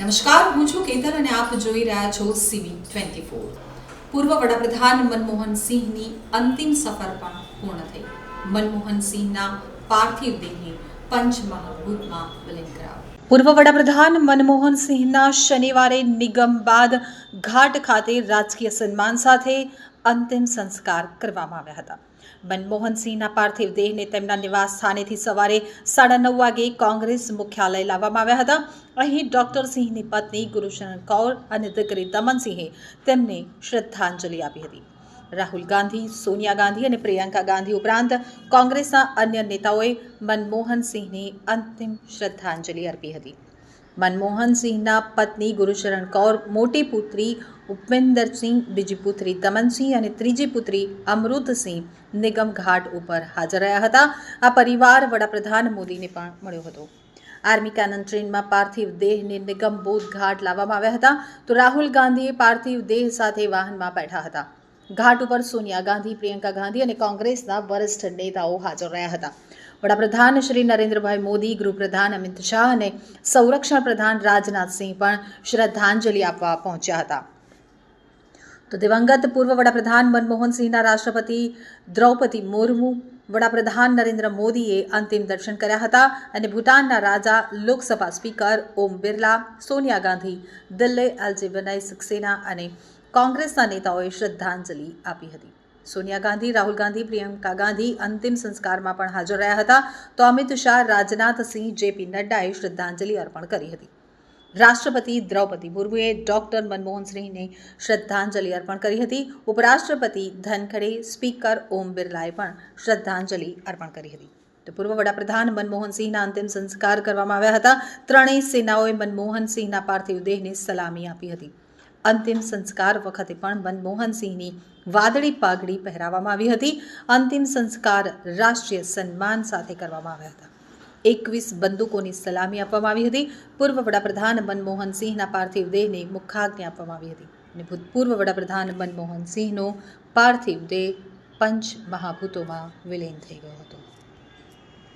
નમસ્કાર, હું છું કેતન અને આપ જોઈ રહ્યા છો સીવી ટ્વેન્ટી ફોર પૂર્વ વડાપ્રધાન મનમોહન સિંહની અંતિમ સફર પણ પૂર્ણ થઈ. મનમોહન સિંહના પાર્થિવ દેહને પંચમહાભૂતમાં વિલીન કરાવ્યો. પૂર્વ વડાપ્રધાન મનમોહન સિંહના શનિવારે નિગમ બાદ ઘાટ ખાતે રાજકીય સન્માન સાથે અંતિમ સંસ્કાર કરવામાં આવ્યા હતા. મનમોહન સિંહના પાર્થિવ દેહને તેમના નિવાસ સ્થાનેથી સવારે સાડા નવ વાગે કોંગ્રેસ મુખ્યાલય લાવવામાં આવ્યા હતા. અહીં ડોક્ટર સિંહની પત્ની ગુરુશરણ કૌર અને દીકરી દમનસિંહે તેમને શ્રદ્ધાંજલિ આપી હતી. રાહુલ ગાંધી, સોનિયા ગાંધી અને પ્રિયંકા ગાંધી ઉપરાંત કોંગ્રેસના અન્ય નેતાઓએ મનમોહનસિંહને અંતિમ શ્રદ્ધાંજલિ અર્પી હતી. મનમોહનસિંહના પત્ની ગુરુશરણ કૌર, મોટી પુત્રી ઉપેન્દરસિંહ, બીજી પુત્રી દમનસિંહ અને ત્રીજી પુત્રી અમૃતસિંહ નિગમ ઘાટ ઉપર હાજર રહ્યા હતા. આ પરિવાર વડાપ્રધાન મોદીને પણ મળ્યો હતો. આર્મી કેનન ટ્રેનમાં પાર્થિવ દેહને નિગમ બોધ ઘાટ લાવવામાં આવ્યા હતા. તો રાહુલ ગાંધીએ પાર્થિવ દેહ સાથે વાહનમાં બેઠા હતા. ઘાટ ઉપર સોનિયા ગાંધી, પ્રિયંકા ગાંધી અને કોંગ્રેસના વરિષ્ઠ નેતાઓ હાજર રહ્યા હતા. વડાપ્રધાન શ્રી નરેન્દ્રભાઈ મોદી, ગૃહપ્રધાન અમિત શાહ અને સંરક્ષણ પ્રધાન રાજનાથસિંહ પણ શ્રદ્ધાંજલિ આપવા પહોંચ્યા હતા. તો દિવંગત પૂર્વ વડાપ્રધાન મનમોહન સિંહના રાષ્ટ્રપતિ દ્રૌપદી મુર્મુ વડાપ્રધાન નરેન્દ્ર મોદીએ અંતિમ દર્શન કર્યા હતા અને ભૂટાનના રાજા લોકસભા સ્પીકર ઓમ બિરલા, સોનિયા ગાંધી, દિલ્હી એલજી સિક્સેના સક્સેના અને કોંગ્રેસના નેતાઓએ શ્રદ્ધાંજલિ આપી હતી. સોનિયા ગાંધી, રાહુલ ગાંધી, પ્રિયંકા ગાંધી અંતિમ સંસ્કારમાં પણ હાજર રહ્યા હતા. તો અમિત શાહ, રાજનાથસિંહ, જેપી નડ્ડાએ શ્રદ્ધાંજલિ અર્પણ કરી હતી. રાષ્ટ્રપતિ દ્રૌપદી મુર્મુએ ડોક્ટર મનમોહન સિંહને શ્રદ્ધાંજલિ અર્પણ કરી હતી. ઉપરાષ્ટ્રપતિ ધનખડે સ્પીકર ઓમ બિરલાએ પણ શ્રદ્ધાંજલિ અર્પણ કરી હતી. તો પૂર્વ વડાપ્રધાન મનમોહન સિંહના અંતિમ સંસ્કાર કરવામાં આવ્યા હતા. ત્રણેય સેનાઓએ મનમોહન સિંહના પાર્થિવ દેહને સલામી આપી હતી. અંતિમ સંસ્કાર વખતે પણ મનમોહન સિંહની વાદળી પાઘડી પહેરાવવામાં આવી હતી. અંતિમ સંસ્કાર રાષ્ટ્રીય સન્માન સાથે કરવામાં આવ્યા હતા. એકવીસ બંદૂકોની સલામી આપવામાં આવી હતી. પૂર્વ વડાપ્રધાન મનમોહન સિંહના પાર્થિવ દેહને મુખાગ્નિ આપવામાં આવી હતી અને ભૂતપૂર્વ વડાપ્રધાન મનમોહન સિંહનો પાર્થિવ દેહ પંચ મહાભૂતોમાં વિલીન થઈ ગયો હતો.